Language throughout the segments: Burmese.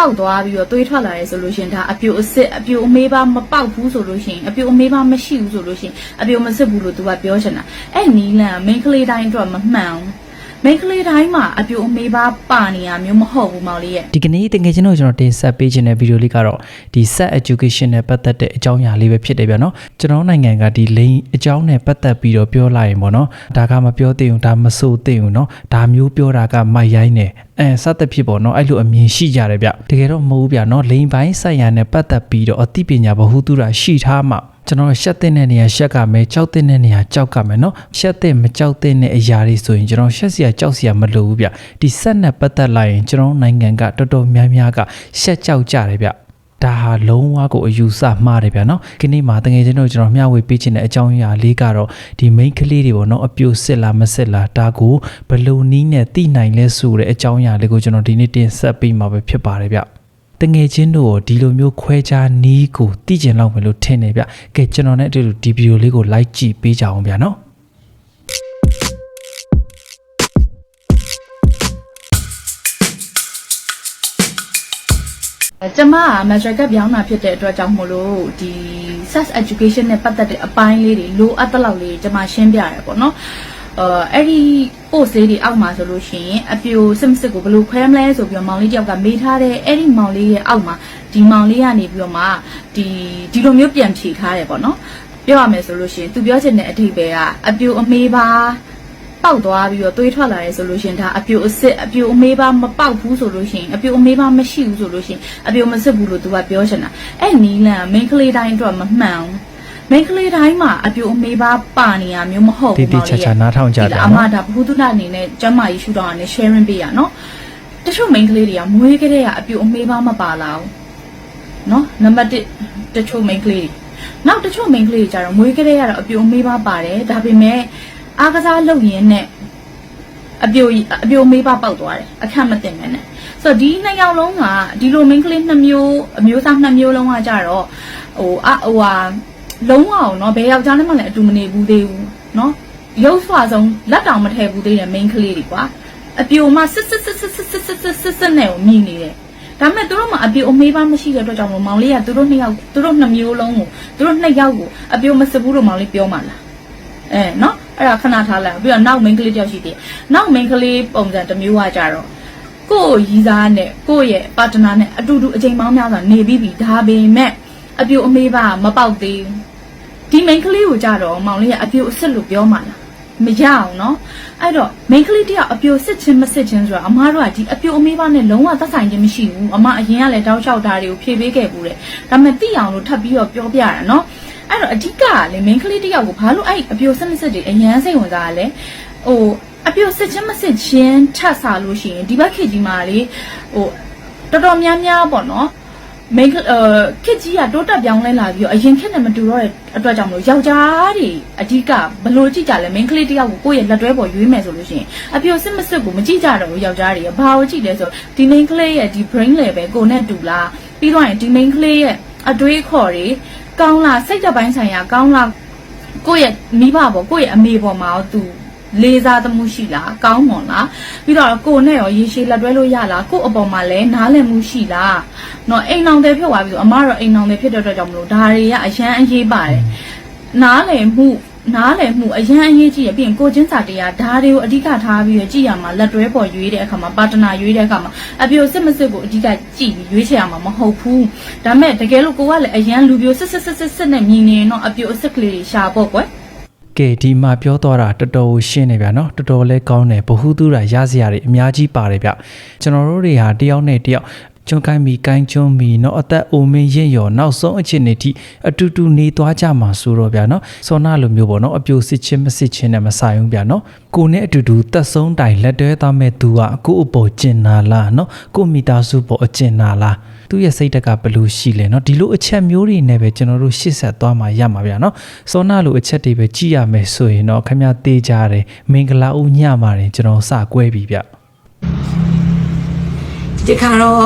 ပေါက်သွားပြီးတော့သွေးထွက်လာရဲဆိုလို့ရှရင်ဒါအပြိုအစစ်အပြိုအမေးပါမပေါက်ဘူးဆိုလို့ရှရင်အပြိုအမေးပါမရှိဘူးဆိုလို့ရှရင်အပြိုမစစ်ဘူးလို့သူကပြောချင်တာအဲ့နီလန်မိန်းကလေးတိုင်းအတွက်မမှန်ဘူးမိန်းကလေးတိုင်းမှာအပြိုအမေးပါပါနေရမျိုးမဟုတ်ဘူးမောင်လေးရဲ့ဒီကနေ့တကယ်ကျွန်တော်ကျွန်တော်တင်ဆက်ပေးခြင်းတဲ့ဗီဒီယိုလေးကတော့ဒီ set education နဲ့ပတ်သက်တဲ့အကြောင်းအရာလေးပဲဖြစ်တယ်ဗျာနော်ကျွန်တော်နိုင်ငံကဒီလိန်အကြောင်းနဲ့ပတ်သက်ပြီးတော့ပြောလိုက်ရင်ပေါ့နော်ဒါကမပြောသင့်ဘူးဒါမဆိုသင့်ဘူးနော်ဒါမျိုးပြောတာကမိုက်ရိုင်းတယ် အဲစသဖြင့်ပေါ့နော်အဲ့လိုအမြင်ရှိကြတယ်ဗျတကယ်တော့မဟုတ်ဘူးဗျာနော်လိန်ပိုင်းဆိုင်ရာနဲ့ပတ်သက်ပြီးတော့အသိပညာဘ ഹു တုတာရှိထားမှကျွန်တော်ရှက်တဲ့နေရာရှက်ကမယ်ကြောက်တဲ့နေရာကြောက်ကမယ်နော်ရှက်တဲ့မကြောက်တဲ့အရာတွေဆိုရင်ကျွန်တော်ရှက်စရာကြောက်စရာမလိုဘူးဗျဒီဆက်နဲ့ပတ်သက်လိုက်ရင်ကျွန်တော်နိုင်ငံကတော်တော်များများကရှက်ကြောက်ကြတယ်ဗျ ဒါဟာလုံးဝကိုအယူဆမှားတယ်ဗျာနော်ဒီနေ့မှာတကယ်ချင်းတို့ကျွန်တော်မျှဝေပေးခြင်းတဲ့အကြောင်းအရာလေးကတော့ဒီ main ကလေးတွေပေါ့နော်အပြိုစစ်လားမစစ်လားဒါကိုဘယ်လိုနီးနဲ့သိနိုင်လဲဆိုတဲ့အကြောင်းအရာလေးကိုကျွန်တော်ဒီနေ့တင်ဆက်ပေးမှာပဲဖြစ်ပါတယ်ဗျတငယ်ချင်းတို့ကိုဒီလိုမျိုးခွဲခြားနီးကိုသိကျင်လောက်မယ်လို့ထင်နေဗျကဲကျွန်တော်နဲ့အတူတူဒီဗီဒီယိုလေးကို like ကြည့်ပေးကြအောင်ဗျာနော် ကျမက master ကပြောင်းတာဖြစ်တဲ့အတွက်ကြောင့်မို့လို့ဒီ sex education နဲ့ပတ်သက်တဲ့အပိုင်းလေးတွေလိုအပ်တဲ့လောက်လေးကျမရှင်းပြရတယ်ပေါ့နော်အဲအဲ့ဒီ post လေးတွေအောက်မှာဆိုလို့ရှိရင်အပြိုစစ်မစစ်ကိုဘယ်လိုခွဲမလဲဆိုပြီးတော့မောင်လေးတယောက်ကမေးထားတဲ့အဲ့ဒီမောင်လေးရဲ့အောက်မှာဒီမောင်လေးကနေပြီးတော့မှဒီဒီလိုမျိုးပြန်ဖြေထားတယ်ပေါ့နော်ပြောရမယ်ဆိုလို့ရှိရင်သူပြောချင်တဲ့အဓိပ္ပာယ်ကအပြိုအမေးပါ ပေါက်သွားပြီးတော့သွေးထွက်လာရဲဆိုလို့ရှရင်ဒါအပြိုအစစ်အပြိုအမေးပါမပေါက်ဘူးဆိုလို့ရှရင်အပြိုအမေးပါမရှိဘူးဆိုလို့ရှရင်အပြိုမစစ်ဘူးလို့သူကပြောချင်တာအဲ့နီလန်မိန်းကလေးတိုင်းအတွက်မမှန်ဘူးမိန်းကလေးတိုင်းမှာအပြိုအမေးပါပါနေရမျိုးမဟုတ်တိဘူးတိကျကျနားထောင်ကြတယ်အမဒါဘုသူဒအနေနဲ့ကျမကြီးရှူတော့အနေနဲ့ sharing ပေးရနော်တချို့မိန်းကလေးတွေကမွေးကလေးကအပြိုအမေးပါမပါလာဘူးနော်နံပါတ်1တချို့မိန်းကလေးတွေနောက်တချို့မိန်းကလေးတွေကြတော့မွေးကလေးကတော့အပြိုအမေးပါပါတယ်ဒါပေမဲ့ အားကစားလုပ်ရင်းနဲ့ အပြိုအပြိုမေးပါပေါက်သွားတယ်အခက်မတင်မဲနဲ့ဆိုတော့ဒီနှစ်ယောက်လုံးကဒီလို main ကလေးနှစ်မျိုးအမျိုးသားနှစ်မျိုးလုံးကကြတော့ဟိုအဟိုဟာလုံးဝအောင်เนาะဘယ်ယောက်ျားနဲ့မှလည်းအတူမနေဘူးသေးဘူးเนาะရုပ်ဆွာဆုံးလက်တောင်မထည့်ဘူးသေးတယ် main ကလေးတွေကွာအပြိုမှစစ်စစ်စစ်စစ်စစ်စစ်စစ်စစ်စစ်စစ်နဲ့ကိုမြည်နေတယ်ဒါပေမဲ့သူတို့မှအပြိုအမေးပါမရှိတဲ့အတွက်ကြောင့်မို့မောင်လေးကသူတို့နှစ်ယောက်သူတို့နှစ်မျိုးလုံးကိုသူတို့နှစ်ယောက်ကိုအပြိုမစစ်ဘူးလို့မောင်လေးပြောမှလား အဲเนาะ အဲ့ဒါခဏထားလိုက်ပြီးတော့နောက် main ကလေးတယောက်ရှိသေးတယ်နောက် main ကလေးပုံစံတစ်မျိုးကကြတော့ကိုယ့်ရီးစားနဲ့ကိုယ့်ရဲ့ partner နဲ့အတူတူအချိန်ပေါင်းများစွာနေပြီးပြီဒါပေမဲ့အပြိုအမေးပါမပေါက်သေးဘူးဒီ main ကလေးကိုကြတော့မောင်လေးကအပြိုအစ်စ်လို့ပြောမှလားမရအောင်เนาะအဲ့တော့ main ကလေးတယောက်အပြိုစစ်ချင်းမစစ်ချင်းဆိုတာအမားတို့ကဒီအပြိုအမေးပါနဲ့လုံးဝသက်ဆိုင်ခြင်းမရှိဘူးအမအရင်ကလည်းတောက်လျှောက်တာတွေကိုဖြေပေးခဲ့ဘူးတဲ့ဒါပေမဲ့သိအောင်လို့ထပ်ပြီးတော့ပြောပြရတာเนาะ အဲ့တော့အဓိကကလေ main ကလေးတယောက်ကိုဘာလို့အဲ့အပြိုစစ်မစစ်တွေအရန်စိတ်ဝင်စားရလဲဟိုအပြိုစစ်ချင်းမစစ်ချင်းထပ်စားလို့ရှိရင်ဒီဘက်ခေတ်ကြီးမှာလေဟိုတော်တော်များများပေါ့နော် main 呃ခေတ်ကြီးကတိုးတက်ပြောင်းလဲလာပြီးတော့အရင်ခေတ်နဲ့မတူတော့တဲ့အတွက်ကြောင့်မလို့ယောက်ျားတွေအဓိကဘယ်လိုကြည့်ကြလဲ main ကလေးတယောက်ကိုကိုယ့်ရဲ့လက်တွဲပေါ်ရွေးမယ်ဆိုလို့ရှိရင်အပြိုစစ်မစစ်ကိုမကြည့်ကြတော့ဘူးယောက်ျားတွေကဘာကိုကြည့်လဲဆိုတော့ဒီ main ကလေးရဲ့ဒီ brain level ကိုနဲ့တူလားပြီးတော့ရင်ဒီ main ကလေးရဲ့အတွေးခေါ်တွေ ကောင်းလားစိတ်တပိုင်းဆိုင်ရာကောင်းလားကိုယ့်ရဲ့မိဘပေါ့ကိုယ့်ရဲ့အမေပေါ်မှာရောသူလေးစားသမှုရှိလားကောင်းမွန်လားပြီးတော့ကိုယ်နဲ့ရောရေရှည်လက်တွဲလို့ရလားကိုယ့်အပေါ်မှာလည်းနားလည်မှုရှိလားနော်အိမ်အောင်တယ်ဖြစ်သွားပြီဆိုအမကတော့အိမ်အောင်တယ်ဖြစ်တဲ့အတွက်ကြောင့်မလို့ဒါတွေကအရန်အရေးပါတယ်နားလည်မှု နားလည်မှုအရန်အရေးကြီးရပြီးရင်ကိုချင်းစာတရားဒါတွေကိုအဓိကထားပြီးရကြည့်ရမှာလက်တွဲပေါ်ရွေးတဲ့အခါမှာပါတနာရွေးတဲ့အခါမှာအပြိုစစ်မစစ်ကိုအဓိကကြည့်ပြီးရွေးချယ်ရမှာမဟုတ်ဘူးဒါမဲ့တကယ်လို့ကိုကလည်းအရန်လူပြိုစစ်စစ်စစ်စစ်စစ်နဲ့မြင်နေရင်တော့အပြိုအစစ်ကလေးတွေရှာပေါ့ကွယ်ကဲဒီမှာပြောတော့တာတော်တော်ရှင်းနေဗျာနော်တော်တော်လေးကောင်းတယ်ဘ ഹു တုရာရစရာတွေအများကြီးပါတယ်ဗျကျွန်တော်တို့တွေဟာတယောက်နဲ့တယောက် ကျွန်းကိုင်းမီကိုင်းကျွန်းမီเนาะအသက်အိုမင်းရင့်ရော်နောက်ဆုံးအချိန်နေထိအတူတူနေသွားကြမှာဆိုတော့ဗျာเนาะစောနာလိုမျိုးပေါ့เนาะအပြိုစစ်ချင်းမစစ်ချင်းနဲ့မဆိုင်ဘူးဗျာเนาะကိုနဲ့အတူတူတက်ဆုံးတိုင်လက်တွဲသားမဲ့သူကကို့အပေါ်ကျင်နာလားเนาะကိုမိသားစုပေါ်အကျင်နာလားသူ့ရဲ့စိတ်တက်ကဘယ်လိုရှိလဲเนาะဒီလိုအချက်မျိုးတွေနဲ့ပဲကျွန်တော်တို့ရှေ့ဆက်သွားမှာရမှာဗျာเนาะစောနာလိုအချက်တွေပဲကြည့်ရမယ်ဆိုရင်တော့ခင်ဗျားသေးကြတယ်မင်္ဂလာဦးညမှာရင်ကျွန်တော်စကွဲပြီဗျ ဒီခါတော့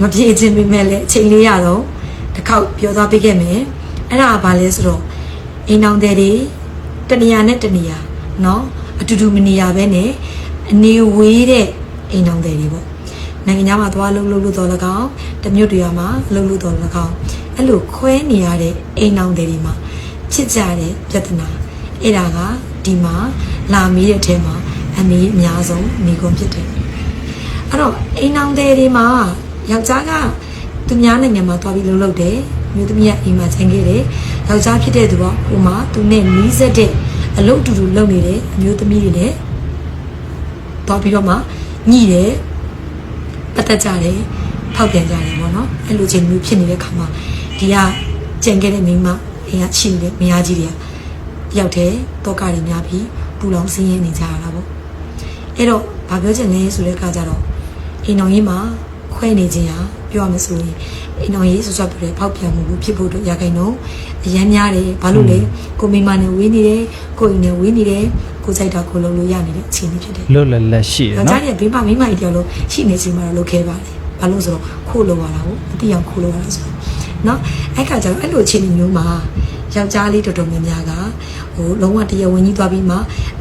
မပြေခြင်းပေမဲ့လည်းအချိန်လေးရတော့တစ်ခေါက်ပြောသွားပေးခဲ့မယ်အဲ့ဒါကဘာလဲဆိုတော့အိမ်အောင်တဲ့တွေတနေရာနဲ့တနေရာเนาะအတူတူမနေရပဲနဲ့အနေဝေးတဲ့အိမ်အောင်တဲ့တွေပေါ့ နိုင်ငံခြားမှာသွားလို့လို့လို့တော့လကောင်းတမျိုးတရမှာလို့လို့တော့လကောင်းအဲ့လိုခွဲနေရတဲ့အိမ်အောင်တွေဒီမှာဖြစ်ကြတဲ့ပြဿနာအဲ့ဒါကဒီမှာလာမီးတဲ့အထဲမှာအမေအများဆုံးမိကုန်ဖြစ်တယ်အဲ့တော့အိမ်အောင်တွေဒီမှာ ယောက်ျားကသူများနိုင်ငံမှာသွားပြီးလှုပ်လှုပ်တယ်မြို့သမီးကအိမ်မှာခြင်ခဲ့တယ်ယောက်ျားဖြစ်တဲ့သူကဟိုမှာသူနဲ့နီးစက်တဲ့အလုပ်အတူတူလုပ်နေတဲ့အမျိုးသမီးတွေနဲ့သွားပြီးတော့မှညှိတယ်ပတ်သက်ကြတယ်ဖောက်ပြန်ကြတယ်ပေါ့နော်အဲ့လိုချိန်မျိုးဖြစ်နေတဲ့ခါမှာဒီကကြံခဲ့တဲ့မိန်းမအိမ်ကရှိနေတဲ့မယားကြီးတွေကတယောက်တည်းတောကတွေများပြီးပူလောင်ဆင်းရဲနေကြရတာပေါ့အဲ့တော့ဘာပြောချင်လဲဆိုတဲ့အခါကျတော့အိမ်တော်ကြီးမှာ ခွဲနေခြင်းဟာပြောရမယ်ဆိုရင်အိမ်တော်ကြီးဆော့ဆော့ပြတဲ့ဖောက်ပြန်မှုဖြစ်ဖို့အတွက်ရခိုင်တော့အရန်များတယ်ဘာလို့လဲကိုမိမနဲ့ဝေးနေတယ်ကိုအိမ်နဲ့ဝေးနေတယ်ကိုစိုက်တာကိုလုံးလို့ရနေတဲ့အခြေအနေဖြစ်တယ်လွတ်လပ်လက်ရှိတယ်ယောက်ျားနော်တွေကဘေးမှာမိန်းမကြီးတယောက်လုံးရှိနေချိန်မှာတော့လုပ်ခဲ့ပါတယ်။ဘာလို့ဆိုတော့ခိုးလို့ရတာကိုအတိအောင်ခိုးလို့ရတာဆိုတော့နော်အဲ့ခါကျတော့အဲ့လိုအခြေအနေမျိုးမှာ ယောက်ျားလေးတော်တော်များများကဟိုလုံးဝတရားဝင်ကြီးသွားပြီးမှ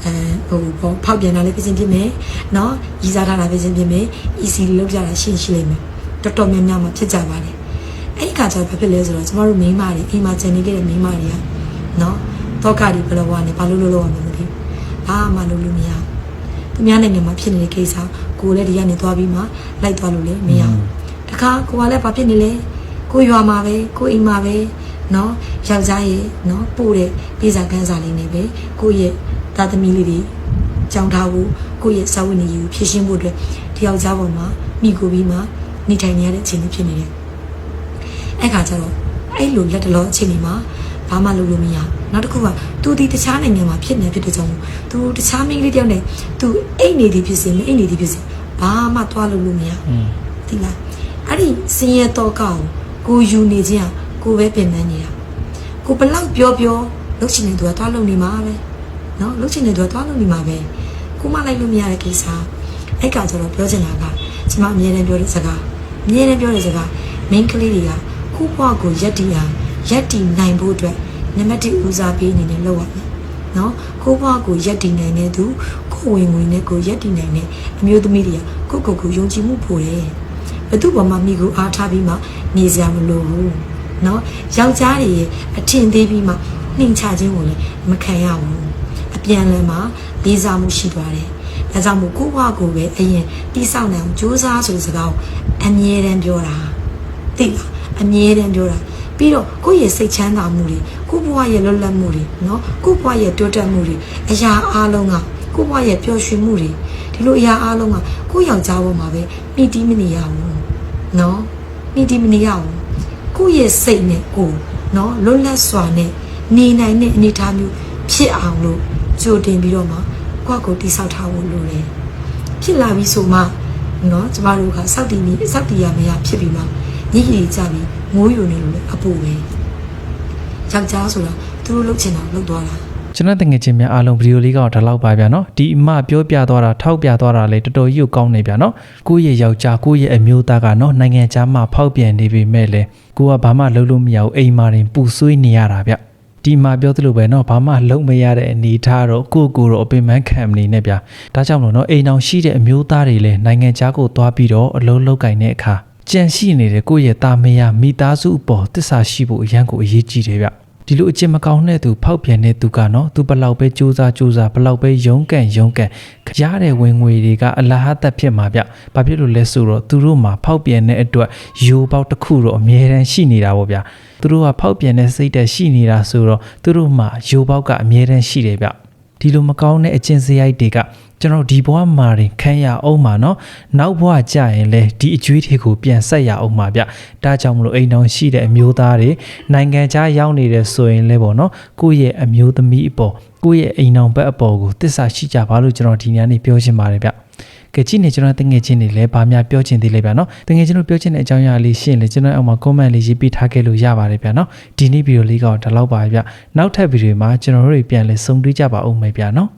အဲဟိုပေါ့ဖောက်ပြန်တာလည်းပြင်းပြင်းမယ်နော်ရီစားထားတာပြင်းပြင်းမယ် easy လောက်ကြတာရှင်းရှင်းလိမ့်မယ်တော်တော်များများမှာဖြစ်ကြပါတယ်အဲ့ဒီခါကျတော့ဘာဖြစ်လဲဆိုတော့ကျမတို့မိန်းမတွေအိမ်မှာကျန်နေခဲ့တဲ့မိန်းမတွေကနော်တော့ကဒီဘယ်လိုဝါနေဘာလို့လို့လို့ရမှာမသိဘူးဘာမှလုပ်လို့မရဘူးသူများနိုင်ငံမှာဖြစ်နေတဲ့ကိစ္စကိုလည်းဒီကနေသွားပြီးမှလိုက်သွားလို့လည်းမရဘူးတခါကိုကလည်းဘာဖြစ်နေလဲကိုရွာမှာပဲကိုအိမ်မှာပဲ နော်ယောက်ျားရဲ့နော်ပို့တဲ့ပြေစာကန်းစာလေးနဲ့ပဲကိုယ့်ရဲ့သားသမီးလေးတွေကြောင်းထားဖို့ကိုယ့်ရဲ့စာဝတ်နေရေးကိုဖြည့်ရှင်းဖို့အတွက်တယောက်ျားပေါ်မှာမိကိုပြီးမှနေထိုင်နေရတဲ့အခြေအနေဖြစ်နေတယ်။အဲ့ခါကျတော့အဲ့လိုလက်တလောအခြေအနေမှာဘာမှလုပ်လို့မရနောက်တစ်ခုကသူဒီတခြားနိုင်ငံမှာဖြစ်နေဖြစ်တဲ့ကြောင့်သူတခြားမိန်းကလေးတယောက်နဲ့သူအိတ်နေသည်ဖြစ်စေမအိတ်နေသည်ဖြစ်စေဘာမှသွားလို့လို့မရ။ဟုတ်လား။အဲ့ဒီစင်ရတော့ကောက်ကိုယူနေခြင်း ကိုပဲပင်ပန်းနေတာကိုဘလောက်ပြောပြောလုပ်ချင်တဲ့သူကသွားလုပ်နေမှာပဲနော်လုပ်ချင်တဲ့သူကသွားလုပ်နေမှာပဲကိုမလိုက်လို့မရတဲ့ကိစ္စအဲ့ကကြတော့ပြောချင်တာကကျွန်မအမြဲတမ်းပြောတဲ့စကားအမြဲတမ်းပြောတဲ့စကား main ကလေးတွေကခုဘွားကိုရက်တီဟာရက်တီနိုင်ဖို့အတွက်နံပါတ်1ဦးစားပေးအနေနဲ့လုပ်ရမယ်နော်ကိုဘွားကိုရက်တီနိုင်တဲ့သူကိုဝင်ဝင်နဲ့ကိုရက်တီနိုင်တဲ့အမျိုးသမီးတွေကကိုကိုကိုယုံကြည်မှုပို့တယ်ဘသူ့ပေါ်မှာမိကိုအားထားပြီးမှနေစရာမလိုဘူး နော်ယောက်ျားတွေရဲ့အထင်သေးပြီးမှနှိမ်ချခြင်းကိုလည်းမခံရဘူးအပြန်လည်မှာလေးစားမှုရှိသွားတယ်ဒါကြောင့်မို့ကိုဘွားကိုပဲအရင်တိဆောက်နိုင်အောင်ကြိုးစားဆိုတဲ့စကားကိုအမြဲတမ်းပြောတာသိလားအမြဲတမ်းပြောတာပြီးတော့ကိုယ့်ရဲ့စိတ်ချမ်းသာမှုတွေကိုယ့်ဘဝရဲ့လွတ်လပ်မှုတွေနော်ကိုယ့်ဘဝရဲ့တိုးတက်မှုတွေအရာအားလုံးကကိုယ့်ဘဝရဲ့ပျော်ရွှင်မှုတွေဒီလိုအရာအားလုံးကကိုယ့်ယောက်ျားဘဝမှာပဲမိတီးမနေရဘူးနော်မိတီးမနေရဘူး ကိုယ့်ရဲ့စိတ်နဲ့ကိုယ်နော်လွတ်လပ်စွာနဲ့နေနိုင်တဲ့အနေအထားမျိုးဖြစ်အောင်လို့ကြိုတင်ပြီးတော့မှကိုယ့်ကိုယ်တိဆောက်ထားဖို့လိုတယ်ဖြစ်လာပြီဆိုမှနော်ကျမတို့ကစောက်တီနေစောက်တီရမရဖြစ်ပြီးမှညစ်ရည်ကြပြီးငိုးယိုနေလို့လည်းအပူပဲယောက်ျားဆိုတာသူတို့လုပ်ချင်တာလုပ်သွားတာ ကျွန်တော်တငယ်ချင်းများအားလုံးဗီဒီယိုလေးကတော့ဒီလောက်ပါဗျာနော်ဒီအမပြောပြသွားတာထောက်ပြသွားတာလေတော်တော်ကြီးကိုကောင်းနေဗျာနော်ကိုယ့်ရဲ့ယောက်ျားကိုယ့်ရဲ့အမျိုးသားကနော်နိုင်ငံခြားမှာဖောက်ပြန်နေပြီမဲ့လေကိုကဘာမှလုပ်လို့မရဘူးအိမ်မာရင်ပူဆွေးနေရတာဗျဒီမှာပြောသလိုပဲเนาะဘာမှလုံးမရတဲ့အနေထားတော့ကိုယ့်ကိုယ်တော့အပင်ပန်းခံမနေနဲ့ဗျာဒါကြောင့်မလို့เนาะအိမ်အောင်ရှိတဲ့အမျိုးသားတွေလည်းနိုင်ငံခြားကိုသွားပြီးတော့အလုံးလုံးကင်တဲ့အခါကြံရှိနေတဲ့ကိုယ့်ရဲ့တာမယာမိသားစုအပေါ်တစ္ဆာရှိဖို့အရန်ကိုအရေးကြီးတယ်ဗျ ဒီလိုအကျင့်မကောင်းတဲ့သူဖောက်ပြန်တဲ့သူကနော်သူဘလောက်ပဲစူးစမ်းစူးစမ်းဘလောက်ပဲရုန်းကန်ရုန်းကန်ရတဲ့ဝင်ငွေတွေကအလဟတ်သက်ဖြစ်မှာဗျ။ဘာဖြစ်လို့လဲဆိုတော့သူတို့မှာဖောက်ပြန်တဲ့အတွက်ယိုပေါက်တစ်ခုတော့အမြဲတမ်းရှိနေတာပေါ့ဗျ။သူတို့ကဖောက်ပြန်တဲ့စိတ်တက်ရှိနေတာဆိုတော့သူတို့မှာယိုပေါက်ကအမြဲတမ်းရှိတယ်ဗျ။ ဒီလိုမကောင်းတဲ့အကျင့်စရိုက်တွေကကျွန်တော်ဒီဘဝမှာတင်ခံရအောင်ပါနော်နောက်ဘဝကြရင်လည်းဒီအကျွေးတွေကိုပြန်ဆက်ရအောင်ပါဗျဒါကြောင့်မလို့အိမ်တော်ရှိတဲ့အမျိုးသားတွေနိုင်ငံခြားရောက်နေတဲ့ဆိုရင်လည်းပေါ့နော်ကိုယ့်ရဲ့အမျိုးသမီးအပေါ်ကိုယ့်ရဲ့အိမ်တော်ဘက်အပေါ်ကိုတစ္ဆာရှိကြပါလို့ကျွန်တော်ဒီညနေပြောချင်ပါတယ်ဗျ ကကြည့်နေကျွန်တော်တငယ်ချင်းတွေလည်းဗာများပြောချင်သေးလေဗျာနော်တငယ်ချင်းတို့ပြောချင်တဲ့အကြောင်းအရာလေးရှင်းလေကျွန်တော်အောက်မှာ comment လေးရေးပေးထားခဲ့လို့ရပါတယ်ဗျာနော်ဒီနေ့ဗီဒီယိုလေးကတော့ဒီလောက်ပါပဲဗျနောက်ထပ်ဗီဒီယိုမှာကျွန်တော်တို့တွေပြန်လဲဆုံတွေ့ကြပါဦးမယ်ဗျာနော်